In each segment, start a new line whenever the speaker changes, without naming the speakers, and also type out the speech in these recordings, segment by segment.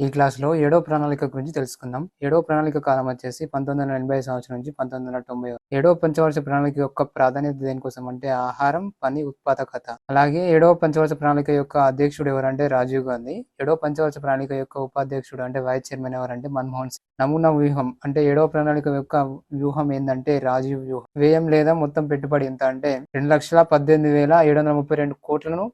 ఈ క్లాస్లో ఏడో ప్రణాళిక గురించి తెలుసుకుందాం. ఏడో ప్రణాళిక కాలం వచ్చేసి పంతొమ్మిది వందల ఎనభై సంవత్సరం నుంచి పంతొమ్మిది వందల తొంభై ఏడో పంచవర్ష ప్రణాళిక యొక్క ప్రాధాన్యత దేనికోసం అంటే ఆహారం పని ఉత్పాదకత. అలాగే ఏడో పంచవర్ష ప్రణాళిక యొక్క అధ్యక్షుడు ఎవరంటే రాజీవ్ గాంధీ. ఏడో పంచవర్ష ప్రణాళిక యొక్క ఉపాధ్యక్షుడు అంటే వైస్ చైర్మన్ ఎవరంటే మన్మోహన్ సింగ్. నమూనా వ్యూహం అంటే ఏడో ప్రణాళిక యొక్క వ్యూహం ఏంటంటే రాజీవ్ వ్యూహం. వ్యయం లేదా మొత్తం పెట్టుబడి ఎంత అంటే రెండు లక్షల పద్దెనిమిది వేల ఏడు వందల ముప్పై రెండు కోట్లను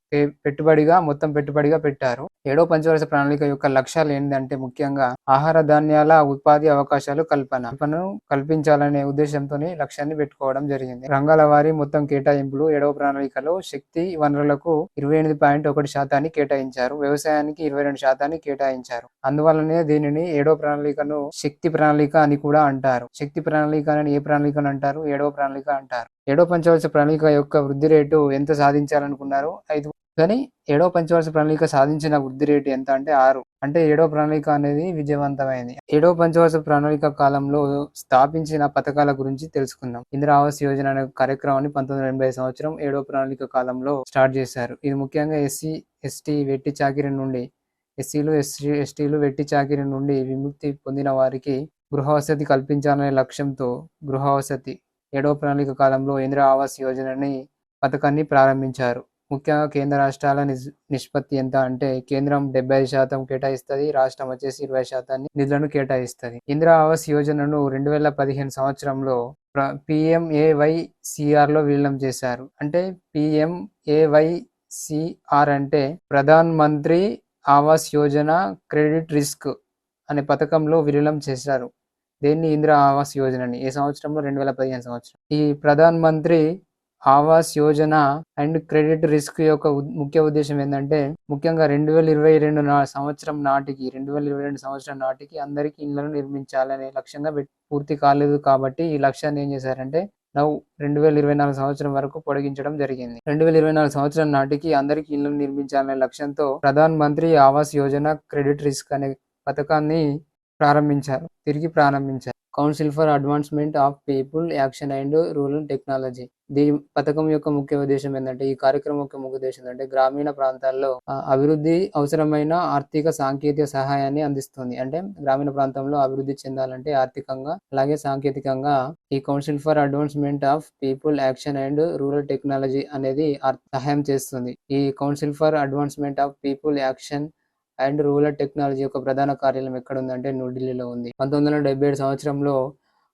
పెట్టుబడిగా మొత్తం పెట్టుబడిగా పెట్టారు. ఏడో పంచవర్ష ప్రణాళిక యొక్క లక్ష్యాలు ఏంటంటే ముఖ్యంగా ఆహార ధాన్యాల ఉపాధి అవకాశాలు కల్పన. కల్పనను కల్పించాలనే ఉద్దేశంతో లక్ష్యాన్ని పెట్టుకోవడం జరిగింది. రంగాల వారి మొత్తం కేటాయింపులు ఏడవ ప్రణాళికలో శక్తి వనరులకు ఇరవై ఎనిమిది పాయింట్ ఒకటి శాతాన్ని కేటాయించారు. వ్యవసాయానికి ఇరవై రెండు శాతాన్ని కేటాయించారు. అందువల్లనే దీనిని ఏడవ ప్రణాళికను శక్తి ప్రణాళిక అని కూడా అంటారు. శక్తి ప్రణాళిక అని ఏ ప్రణాళికను అంటారు? ఏడవ ప్రణాళిక అంటారు. ఏడో పంచవర్ష ప్రణాళిక యొక్క వృద్ధి రేటు ఎంత సాధించాలనుకున్నారు? ఐదు కానీ ఏడవ పంచవర్ష ప్రణాళిక సాధించిన వృద్ధి రేటు ఎంత అంటే ఆరు. అంటే ఏడవ ప్రణాళిక అనేది విజయవంతమైంది. ఏడో పంచవర్ష ప్రణాళిక కాలంలో స్థాపించిన పథకాల గురించి తెలుసుకుందాం. ఇందిరా ఆవాస్ యోజన అనే కార్యక్రమాన్ని పంతొమ్మిది ఎనభై సంవత్సరం ఏడవ ప్రణాళిక కాలంలో స్టార్ట్ చేశారు. ఇది ముఖ్యంగా ఎస్సీ ఎస్టీ వెట్టి చాకిరి నుండి ఎస్సీలు ఎస్టీ ఎస్టీలు వెట్టి చాకిరి నుండి విముక్తి పొందిన వారికి గృహవసతి కల్పించాలనే లక్ష్యంతో గృహవసతి ఏడవ ప్రణాళిక కాలంలో ఇందిరా ఆవాస్ యోజనని పథకాన్ని ప్రారంభించారు. ముఖ్యంగా కేంద్ర రాష్ట్రాల నిష్పత్తి ఎంత అంటే కేంద్రం డెబ్బై శాతం కేటాయిస్తుంది రాష్ట్రం వచ్చేసి ఇరవై శాతాన్ని నిధులను కేటాయిస్తుంది. ఇందిరా ఆవాస్ యోజనను రెండు వేల పదిహేను సంవత్సరంలో పిఎంఏవైసిఆర్లో విలీనం చేశారు. అంటే పిఎంఏవైసిఆర్ అంటే ప్రధాన్ మంత్రి ఆవాస్ యోజన క్రెడిట్ రిస్క్ అనే పథకంలో విలీనం చేశారు. దేన్ని? ఇందిరా ఆవాస్ యోజనని. ఏ సంవత్సరంలో? రెండు వేల పదిహేను సంవత్సరం. ఈ Pradhan Mantri Awas Yojana and credit risk యొక్క ముఖ్య ఉద్దేశం ఏంటంటే ముఖ్యంగా రెండు వేల ఇరవై రెండు సంవత్సరం నాటికి రెండు వేల ఇరవై రెండు సంవత్సరం నాటికి అందరికీ ఇళ్ళను నిర్మించాలనే లక్ష్యంగా పూర్తి కాలేదు కాబట్టి ఈ లక్ష్యాన్ని ఏం చేశారంటే నవ్వు రెండు వేల ఇరవై నాలుగు సంవత్సరం వరకు పొడిగించడం జరిగింది. రెండు వేల ఇరవై నాలుగు సంవత్సరం నాటికి అందరికీ ఇళ్ళను నిర్మించాలనే లక్ష్యంతో ప్రధాన్ మంత్రి ఆవాస్ యోజన క్రెడిట్ రిస్క్ అనే పథకాన్ని ప్రారంభించారు తిరిగి ప్రారంభించారు. Council for advancement of people action and rural technology దీని పథకం యొక్క ముఖ్య ఉద్దేశం ఏంటంటే ఈ కార్యక్రమం యొక్క ముఖ్య ఉద్దేశం ఏంటంటే గ్రామీణ ప్రాంతాల్లో అభివృద్ధి అవసరమైన ఆర్థిక సాంకేతిక సహాయాన్ని అందిస్తుంది. అంటే గ్రామీణ ప్రాంతంలో అభివృద్ధి చెందాలంటే ఆర్థికంగా అలాగే సాంకేతికంగా ఈ council for advancement of people action and rural technology అనేది సహాయం చేస్తుంది. ఈ council for advancement of people action and rural technology యొక్క ప్రధాన కార్యాలయం ఎక్కడ ఉందంటే న్యూఢిల్లీలో ఉంది. పంతొమ్మిది వందల డెబ్బై ఏడు సంవత్సరంలో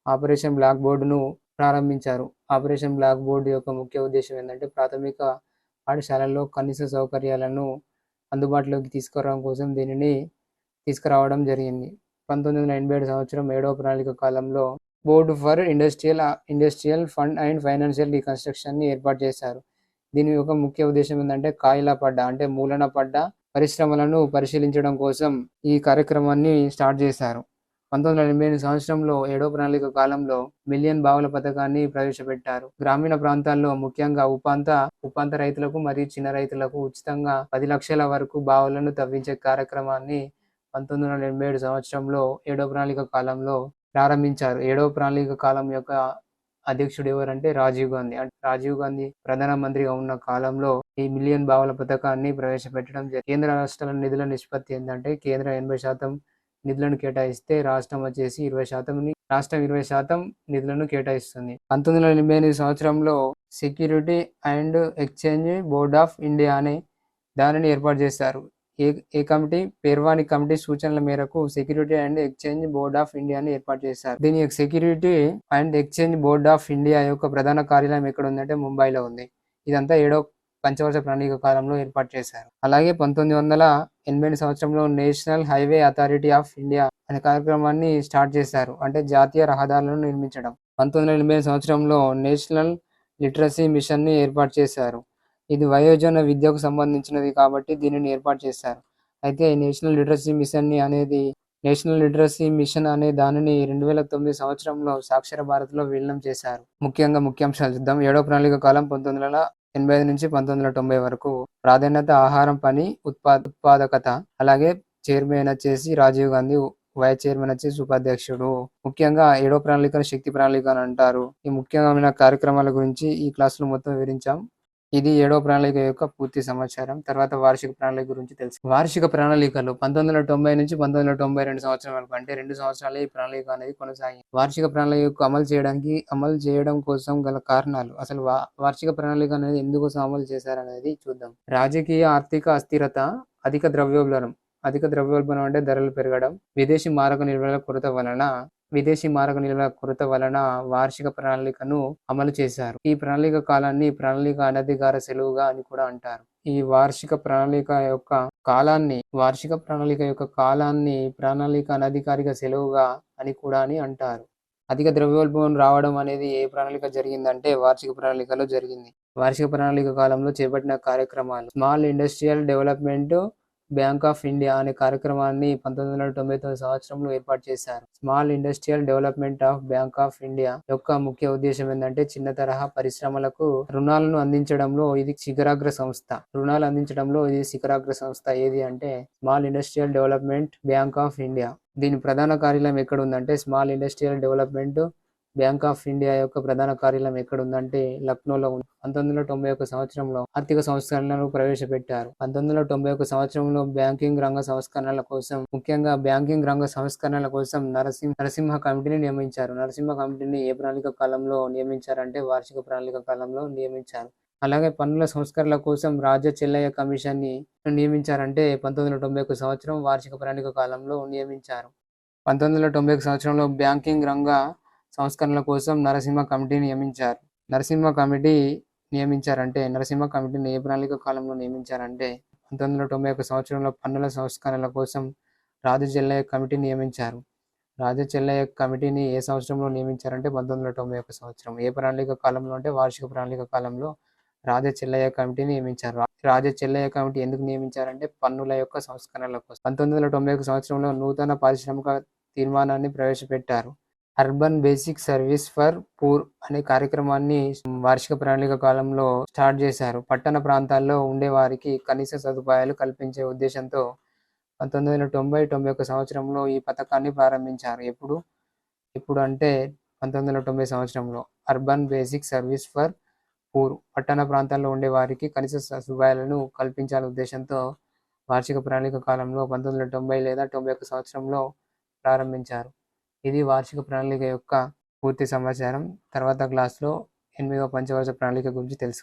ఆపరేషన్ బ్లాక్ బోర్డును ప్రారంభించారు. ఆపరేషన్ బ్లాక్ బోర్డు యొక్క ముఖ్య ఉద్దేశం ఏంటంటే ప్రాథమిక పాఠశాలల్లో కనీస సౌకర్యాలను అందుబాటులోకి తీసుకురావడం కోసం దీనిని తీసుకురావడం జరిగింది. పంతొమ్మిది వందల ఎనభై ఏడు సంవత్సరం ఏడవ ప్రణాళిక కాలంలో board for industrial industrial fund and financial రీకన్స్ట్రక్షన్ని ఏర్పాటు చేశారు. దీని యొక్క ముఖ్య ఉద్దేశం ఏంటంటే కాయిలా పడ్డ అంటే మూలన పడ్డ పరిశ్రమలను పరిశీలించడం కోసం ఈ కార్యక్రమాన్ని స్టార్ట్ చేశారు. పంతొమ్మిది వందల ఎనభై సంవత్సరంలో ఏడో ప్రణాళిక కాలంలో మిలియన్ బావుల పథకాన్ని ప్రవేశపెట్టారు. గ్రామీణ ప్రాంతాల్లో ముఖ్యంగా ఉపాంత ఉపాంత రైతులకు మరియు చిన్న రైతులకు ఉచితంగా పది లక్షల వరకు బావులను తవ్వించే కార్యక్రమాన్ని పంతొమ్మిది వందల ఎనభై ఏడు సంవత్సరంలో ఏడో ప్రణాళిక కాలంలో ప్రారంభించారు. ఏడో ప్రణాళిక కాలం యొక్క అధ్యక్షుడు ఎవరంటే రాజీవ్ గాంధీ. అంటే రాజీవ్ గాంధీ ప్రధానమంత్రిగా ఉన్న కాలంలో ఈ మిలియన్ భావాల పథకాన్ని ప్రవేశపెట్టడం జరిగింది కేంద్ర రాష్ట్రాల నిధుల నిష్పత్తి ఏంటంటే కేంద్ర ఎనభై శాతం నిధులను కేటాయిస్తే రాష్ట్రం వచ్చేసి ఇరవై శాతం రాష్ట్రం ఇరవై శాతం నిధులను కేటాయిస్తుంది. పంతొమ్మిది వందల ఎనభై ఎనిమిది సంవత్సరంలో security and exchange board of India అనే దానిని ఏర్పాటు చేశారు. ఏ ఏ కమిటీ? పేర్వాణి కమిటీ సూచనల మేరకు security and exchange board of ఇండియాని ఏర్పాటు చేశారు. దీని యొక్క security and exchange board of India యొక్క ప్రధాన కార్యాలయం ఎక్కడ ఉందంటే ముంబైలో ఉంది. ఇదంతా ఏడో పంచవర్ష ప్రణాళిక కాలంలో ఏర్పాటు చేశారు. అలాగే పంతొమ్మిది వందల ఎనభై సంవత్సరంలో national highway authority of India అనే కార్యక్రమాన్ని స్టార్ట్ చేశారు. అంటే జాతీయ రహదారులను నిర్మించడం. పంతొమ్మిది వందల ఎనభై ఎనిమిది సంవత్సరంలో నేషనల్ లిటరసీ మిషన్ని ఏర్పాటు చేశారు. ఇది వయోజన విద్యకు సంబంధించినది కాబట్టి దీనిని ఏర్పాటు చేశారు. అయితే నేషనల్ లిటరసీ మిషన్ని అనేది నేషనల్ లిటరసీ మిషన్ అనే దానిని రెండు వేల తొమ్మిది సంవత్సరంలో సాక్షర భారత్లో విలీనం చేశారు. ముఖ్యంగా ముఖ్యాంశాలు చూద్దాం. ఏడో ప్రణాళిక కాలం పంతొమ్మిది వందల ఎనభై ఐదు నుంచి పంతొమ్మిది వందల తొంభై వరకు ప్రాధాన్యత ఆహారం పని ఉత్పా ఉత్పాదకత అలాగే చైర్మన్ వచ్చేసి రాజీవ్ గాంధీ వైస్ చైర్మన్ వచ్చేసి ఉపాధ్యక్షుడు. ముఖ్యంగా ఏడో ప్రణాళికను శక్తి ప్రణాళిక అని అంటారు. ఈ ముఖ్యమైన కార్యక్రమాల గురించి ఈ క్లాసులో మొత్తం వివరించాం. ఇది ఏడో ప్రణాళిక యొక్క పూర్తి సమాచారం. తర్వాత వార్షిక ప్రణాళిక గురించి తెలుసు. వార్షిక ప్రణాళికలు పంతొమ్మిది వందల తొంభై నుంచి పంతొమ్మిది వందల తొంభై రెండు సంవత్సరం వరకు అంటే రెండు సంవత్సరాలు ఈ ప్రణాళిక అనేది కొనసాగింది. వార్షిక ప్రణాళిక అమలు చేయడానికి అమలు చేయడం కోసం గల కారణాలు అసలు వా- వార్షిక ప్రణాళిక అనేది ఎందుకోసం అమలు చేశారనేది చూద్దాం. రాజకీయ ఆర్థిక అస్థిరత అధిక ద్రవ్యోల్బణం అధిక ద్రవ్యోల్బణం అంటే ధరలు పెరగడం విదేశీ మారక నిల్వల కొరత వలన విదేశీ మారక నిల్వల కొరత వలన వార్షిక ప్రణాళికను అమలు చేశారు. ఈ ప్రణాళిక కాలాన్ని ప్రణాళిక అనధికార సెలవుగా అని కూడా అంటారు. ఈ వార్షిక ప్రణాళిక యొక్క కాలాన్ని వార్షిక ప్రణాళిక యొక్క కాలాన్ని ప్రణాళిక అనధికారిక సెలవుగా అని కూడా అని అంటారు. అధిక ద్రవ్యోల్బణం రావడం అనేది ఏ ప్రణాళిక జరిగిందంటే వార్షిక ప్రణాళికలో జరిగింది. వార్షిక ప్రణాళిక కాలంలో చేపట్టిన కార్యక్రమాలు small industrial development bank of India అనే కార్యక్రమాన్ని పంతొమ్మిది వందల తొంభై తొమ్మిది సంవత్సరంలో ఏర్పాటు చేశారు. Small industrial development of bank of India యొక్క ముఖ్య ఉద్దేశం ఏంటంటే చిన్న తరహా పరిశ్రమలకు రుణాలను అందించడంలో ఇది శిఖరాగ్ర సంస్థ. రుణాలు అందించడంలో ఇది శిఖరాగ్ర సంస్థ. ఏది అంటే small industrial development bank of India. దీని ప్రధాన కార్యాలయం ఎక్కడ ఉందంటే small industrial development bank of India యొక్క ప్రధాన కార్యాలయం ఎక్కడ ఉందంటే లక్నోలో ఉంది. పంతొమ్మిది వందల తొంభై ఒక సంవత్సరంలో ఆర్థిక సంస్కరణలను ప్రవేశపెట్టారు. పంతొమ్మిది వందల తొంభై ఒక సంవత్సరంలో బ్యాంకింగ్ రంగ సంస్కరణల కోసం ముఖ్యంగా బ్యాంకింగ్ రంగ సంస్కరణల కోసం నరసింహ నరసింహ కమిటీని నియమించారు. నరసింహ కమిటీని ఏ ప్రణాళిక కాలంలో నియమించారంటే వార్షిక ప్రణాళిక కాలంలో నియమించారు. అలాగే పన్నుల సంస్కరణల కోసం రాజ్య చెల్లయ్య కమిషన్ని నియమించారంటే పంతొమ్మిది వందల తొంభై ఒక సంవత్సరం వార్షిక ప్రణాళిక కాలంలో నియమించారు. పంతొమ్మిది వందల తొంభై ఒక సంవత్సరంలో బ్యాంకింగ్ రంగ సంస్కరణల కోసం నరసింహ కమిటీ నియమించారు. నరసింహ కమిటీ నియమించారంటే నరసింహ కమిటీని ఏ ప్రణాళిక కాలంలో నియమించారంటే పంతొమ్మిది వందల తొంభై ఒక సంవత్సరంలో పన్నుల సంస్కరణల కోసం రాజు చెల్లయ్య కమిటీ నియమించారు. రాజు చెల్లయ్య కమిటీని ఏ సంవత్సరంలో నియమించారంటే పంతొమ్మిది వందల తొంభై ఒక సంవత్సరం. ఏ ప్రణాళిక కాలంలో అంటే వార్షిక ప్రణాళిక కాలంలో రాజ చెల్లయ్య కమిటీ నియమించారు. రా- రాజ చెల్లయ్య కమిటీ ఎందుకు నియమించారంటే పన్నుల యొక్క సంస్కరణల కోసం. పంతొమ్మిది వందల తొంభై ఒక సంవత్సరంలో నూతన పారిశ్రామిక తీర్మానాన్ని ప్రవేశపెట్టారు. Urban basic service for poor అనే కార్యక్రమాన్ని వార్షిక ప్రణాళిక కాలంలో స్టార్ట్ చేశారు. పట్టణ ప్రాంతాల్లో ఉండే వారికి కనీస సదుపాయాలు కల్పించే ఉద్దేశంతో పంతొమ్మిది వందల తొంభై తొంభై ఒక సంవత్సరంలో ఈ పథకాన్ని ప్రారంభించారు. ఎప్పుడు? ఇప్పుడు అంటే పంతొమ్మిది వందల తొంభై సంవత్సరంలో. Urban basic service for poor పట్టణ ప్రాంతాల్లో ఉండే వారికి కనీస సదుపాయాలను కల్పించాలనే ఉద్దేశంతో వార్షిక ప్రణాళిక కాలంలో పంతొమ్మిది వందల తొంభై లేదా తొంభై ఒక సంవత్సరంలో ప్రారంభించారు. ఇది వార్షిక ప్రణాళిక యొక్క పూర్తి సమాచారం. తర్వాత క్లాస్లో ఎనిమిదవ పంచవర్ష ప్రణాళిక గురించి తెలుసు